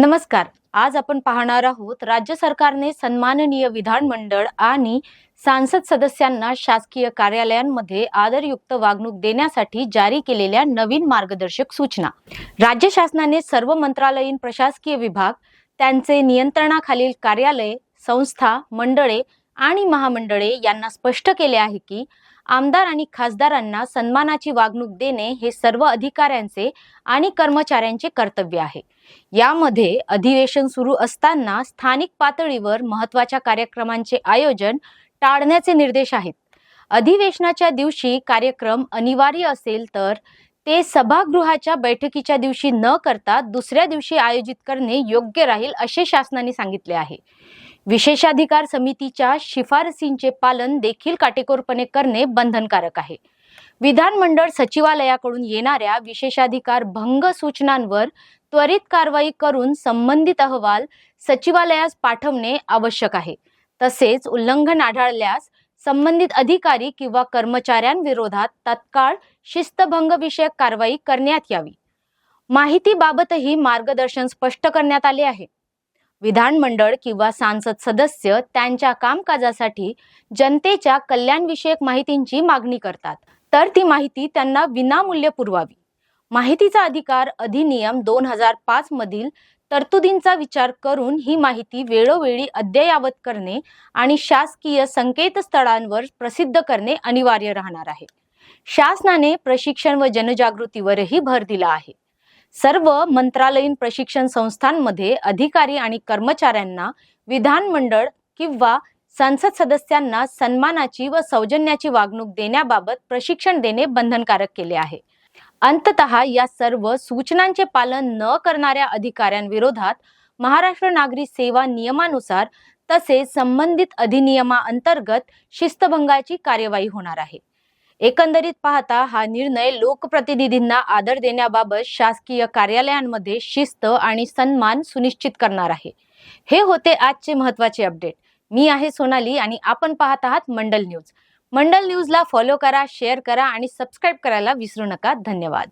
नमस्कार. आज आपण पाहणार आहोत राज्य सरकारने सन्माननीय विधानमंडळ आणि सांसद सदस्यांना शासकीय कार्यालयांमध्ये आदरयुक्त वागणूक देण्यासाठी जारी केलेल्या नवीन मार्गदर्शक सूचना. राज्य शासनाने सर्व मंत्रालयीन प्रशासकीय विभाग त्यांचे नियंत्रणाखालील कार्यालय संस्था मंडळे आणि महामंडळे यांना स्पष्ट केले आहे की आमदार आणि खासदारांना सन्मानाची वागणूक देणे हे सर्व अधिकाऱ्यांचे आणि कर्मचाऱ्यांचे कर्तव्य आहे. यामध्ये अधिवेशन सुरू असताना स्थानिक पातळीवर महत्त्वाच्या कार्यक्रमांचे आयोजन टाळण्याचे निर्देश आहेत. अधिवेशनाच्या दिवशी कार्यक्रम अनिवार्य असेल तर ते सभागृहाच्या बैठकीच्या दिवशी न करता दुसऱ्या दिवशी आयोजित करणे योग्य राहील असे शासनाने सांगितले आहे. विशेषाधिकार समितीच्या शिफारसींचे पालन देखील काटेकोरपणे करणे बंधनकारक आहे. विधानमंडळ सचिवालयाकडून येणाऱ्या विशेषाधिकार भंग सूचनांवर त्वरित कारवाई करून संबंधित अहवाल सचिवालयास पाठवणे आवश्यक आहे. तसेच उल्लंघन आढळल्यास संबंधित अधिकारी किंवा कर्मचाऱ्यांविरोधात तत्काळ शिस्तभंग विषयक कारवाई करण्यात यावी. माहितीबाबतही मार्गदर्शन स्पष्ट करण्यात आले आहे. विधानमंडळ किंवा सांसद सदस्य त्यांच्या कामकाजासाठी जनतेच्या कल्याणविषयक माहितींची मागणी करतात. तर ती माहिती त्यांना विनामूल्य पुरवावी. माहितीचा अधिकार अधिनियम दोन हजार पाच मधील तरतुदींचा विचार करून ही माहिती वेळोवेळी अद्ययावत करणे आणि शासकीय संकेतस्थळांवर प्रसिद्ध करणे अनिवार्य राहणार आहे. शासनाने प्रशिक्षण व जनजागृतीवरही भर दिला आहे. सर्व मंत्रालयीन प्रशिक्षण संस्थांमध्ये अधिकारी आणि कर्मचाऱ्यांना विधानमंडळ किंवा संसद सदस्यांना सन्मानाची व सौजन्याची वागणूक देण्याबाबत प्रशिक्षण देणे बंधनकारक केले आहे. अंततः या सर्व सूचनांचे पालन न करणाऱ्या अधिकाऱ्यांविरोधात महाराष्ट्र नागरी सेवा नियमानुसार तसेच संबंधित अधिनियमाअंतर्गत शिस्तभंगाची कार्यवाही होणार आहे. एकंदरीत पाहता हा निर्णय लोकप्रतिनिधींना आदर देण्याबाबत शासकीय कार्यालयांमध्ये शिस्त आणि सन्मान सुनिश्चित करणार आहे. हे होते आजचे महत्त्वाचे अपडेट. मी आहे सोनाली आणि आपण पाहत आहात मंडल न्यूज. मंडल न्यूजला फॉलो करा शेअर करा आणि सबस्क्राईब करायला विसरू नका. धन्यवाद.